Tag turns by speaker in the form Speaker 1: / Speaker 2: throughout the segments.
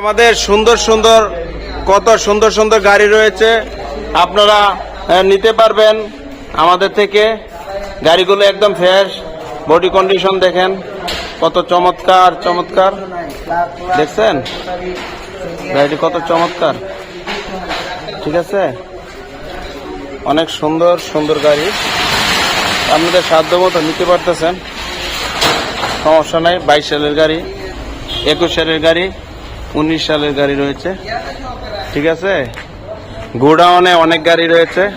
Speaker 1: আমাদের সুন্দর সুন্দর, কত সুন্দর সুন্দর গাড়ি রয়েছে। আপনারা নিতে পারবেন আমাদের থেকে। গাড়িগুলো একদম ফ্রেশ বডি কন্ডিশন দেখেন, কত চমৎকার চমৎকার। দেখছেন? গাড়িটি কত চমৎকার। ঠিক আছে? অনেক সুন্দর সুন্দর গাড়ি। আপনাদের সাধ্য মতো নিতে পারতেছেন। সমস্যা নাই, বাইশ সালের গাড়ি, একুশ সালের গাড়ি। উনিশ সালের গাড়ি রয়েছে। ঠিক আছে? গোডাউনে অনেক গাড়ি রয়েছে।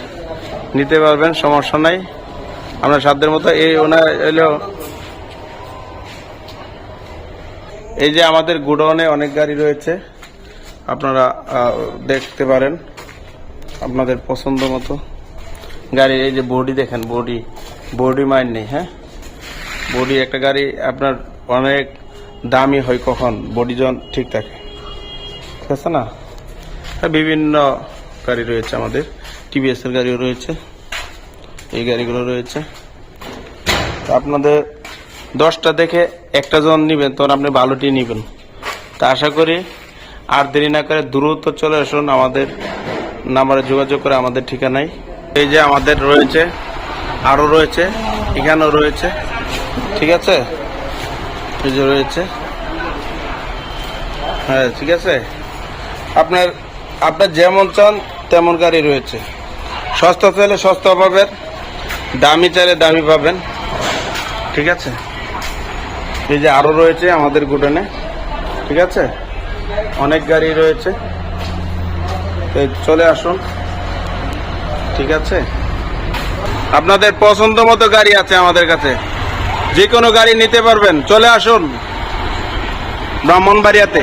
Speaker 1: নিতে পারবেন, সমস্যা নাই। আমরা সাধ্যের মতো এই ওনার এলো। এই যে আমাদের গোডাউনে অনেক গাড়ি রয়েছে। আপনারা দেখতে পারেন আপনাদের পছন্দ মতো। গাড়ির এই যে বডি দেখেন, বডি। বডি মাইন্ড নেই হ্যাঁ? বডি একটা গাড়ি আপনার অনেক দামি হয় কখন, বডি জন ঠিক থাকে। ঠিক আছে না? আর বিভিন্ন গাড়ি রয়েছে আমাদের। টিভিএস এর গাড়িও রয়েছে। এই গাড়িগুলো রয়েছে। আপনাদের দশটা দেখে একটা জন নিবেন, তখন আপনি ভালোটি নিবেন। তা আশা করি আর দেরি না করে দ্রুত চলে আসুন আমাদের নাম্বারে যোগাযোগ করে আমাদের ঠিকানায়। এই যে আমাদের রয়েছে, আরও রয়েছে, এখানেও রয়েছে। ঠিক আছে? এই যে রয়েছে। হ্যাঁ ঠিক আছে? আপনার আপনার যেমন চান তেমন গাড়ি রয়েছে। সস্তা চাইলে সস্তা পাবেন, দামি চাইলে দামি পাবেন। ঠিক আছে? এই যে আরও রয়েছে আমাদের গুডনে। ঠিক আছে? অনেক গাড়ি রয়েছে। চলে আসুন। ঠিক আছে? আপনাদের পছন্দ মতো গাড়ি আছে আমাদের কাছে। যে কোনো গাড়ি নিতে পারবেন। চলে আসুন। ব্রাহ্মণবাড়িয়াতে।